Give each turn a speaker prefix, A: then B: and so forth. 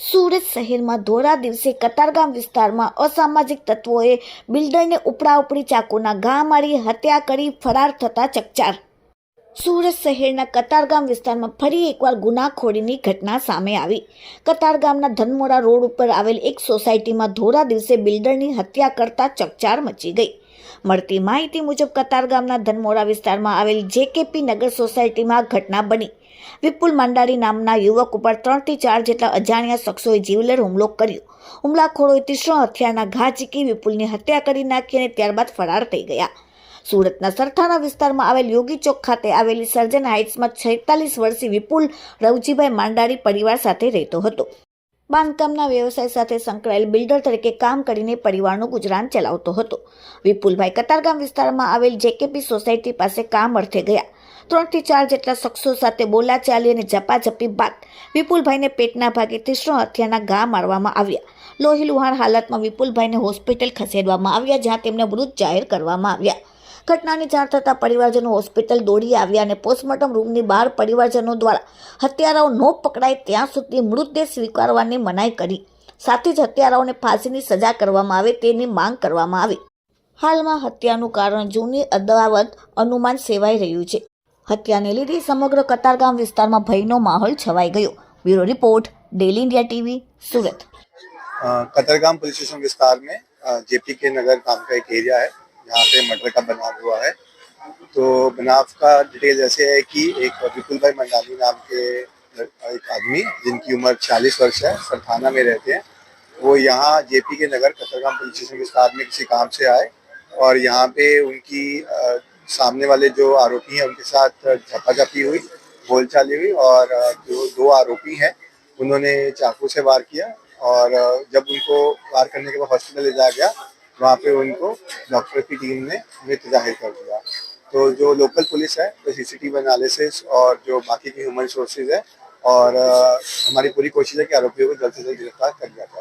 A: સુરત શહેરમાં ધોરા દિવસે કતારગામ વિસ્તારમાં અસામાજિક તત્વોએ બિલ્ડરને ઉપડા ઉપડી ચાકુના ઘા મારી હત્યા કરી ફરાર થતા ચકચાર. સુરત શહેરના કતારગામ વિસ્તારમાં ફરી એકવાર ગુનાખોરીની ઘટના સામે આવી. કતારગામના ધનમોરા રોડ ઉપર આવેલ એક સોસાયટીમાં ધોરા દિવસે બિલ્ડરની હત્યા કરતા ચકચાર મચી ગઈ. મળતી માહિતી મુજબ કતારગામના ધનમોરા વિસ્તારમાં આવેલ જેકેપી નગર સોસાયટીમાં ઘટના બની. વિપુલ માંડારી નામના યુવક ઉપર ત્રણથી ચાર જેટલા અજાણ્યા શખ્સોએ જીવલેર હુમલો કર્યો. હુમલાખોરોએ તીક્ષ્ણ હથિયારના ઘા ઝીકી વિપુલની હત્યા કરી નાખી અને ત્યારબાદ ફરાર થઈ ગયા. સુરતના સરથાણા વિસ્તારમાં આવેલ યોગી ચોક ખાતે આવેલી સર્જન હાઇટ્સમાં છેતાલીસ વર્ષીય વિપુલ રવજીભાઈ માંડારી પરિવાર સાથે રહેતો હતો. બાંધકામના વ્યવસાય સાથે સંકળાયેલ બિલ્ડર તરીકે કામ કરીને પરિવારનું ગુજરાન ચલાવતો હતો. વિપુલભાઈ કતારગામ વિસ્તારમાં આવેલ જેકેપી સોસાયટી પાસે કામ અર્થે ગયા. ત્રણથી ચાર જેટલા શખ્સો સાથે બોલાચાલી અને ઝપાઝપી બાદ વિપુલભાઈને પેટના ભાગે તીક્ષ્ણ હથિયારના ઘા મારવામાં આવ્યા. લોહી લુહાણ હાલતમાં વિપુલભાઈને હોસ્પિટલ ખસેડવામાં આવ્યા, જ્યાં તેમને મૃત જાહેર કરવામાં આવ્યા. ઘટનાની જાણ થતાં પરિવારજનો હોસ્પિટલ દોડી આવ્યા અને પોસ્ટમોર્ટમ રૂમની બહાર પરિવારજનો દ્વારા હત્યારાઓ ન પકડાય ત્યાં સુધી મૃતદેહ સ્વીકારવાની મનાઈ કરી સાથે જ હત્યારાઓને ફાંસીની સજા કરવામાં આવે તેની માંગ કરવામાં આવી હાલમાં હત્યાનું કારણ જૂની અદાવત અનુમાન સેવાઈ રહ્યું છે હત્યાને લીધે સમગ્ર કતારગામ વિસ્તારમાં ભયનો માહોલ છવાઈ ગયો bureau report daily India TV Surat
B: अ, कतरगाम पुलिस स्टेशन विस्तार में जेपी के नगर काम का एक एरिया है जहाँ पे मर्डर का बनाव हुआ है। तो बनाव का डिटेल ऐसे है कि एक विपुल भाई मंडाली नाम के एक आदमी जिनकी उम्र 40 वर्ष है सरथाना में रहते हैं। वो यहाँ जेपी के नगर कतरगाम पुलिस स्टेशन के विस्तार में किसी काम से आए और यहाँ पे उनकी अ, सामने वाले जो आरोपी हैं उनके साथ झपाझपी हुई बोलचाली हुई और जो दो आरोपी हैं उन्होंने चाकू से वार किया और जब उनको वार करने के बाद हॉस्पिटल ले जाया गया वहाँ पे उनको डॉक्टर की टीम ने मृत ज़ाहिर कर दिया। तो जो लोकल पुलिस है, वो सीसीटीवी एनालिसिस और जो बाकी की ह्यूमन रिसोर्सेज है और हमारी पूरी कोशिश है कि आरोपियों को जल्द से जल्द गिरफ़्तार कर लिया जाए।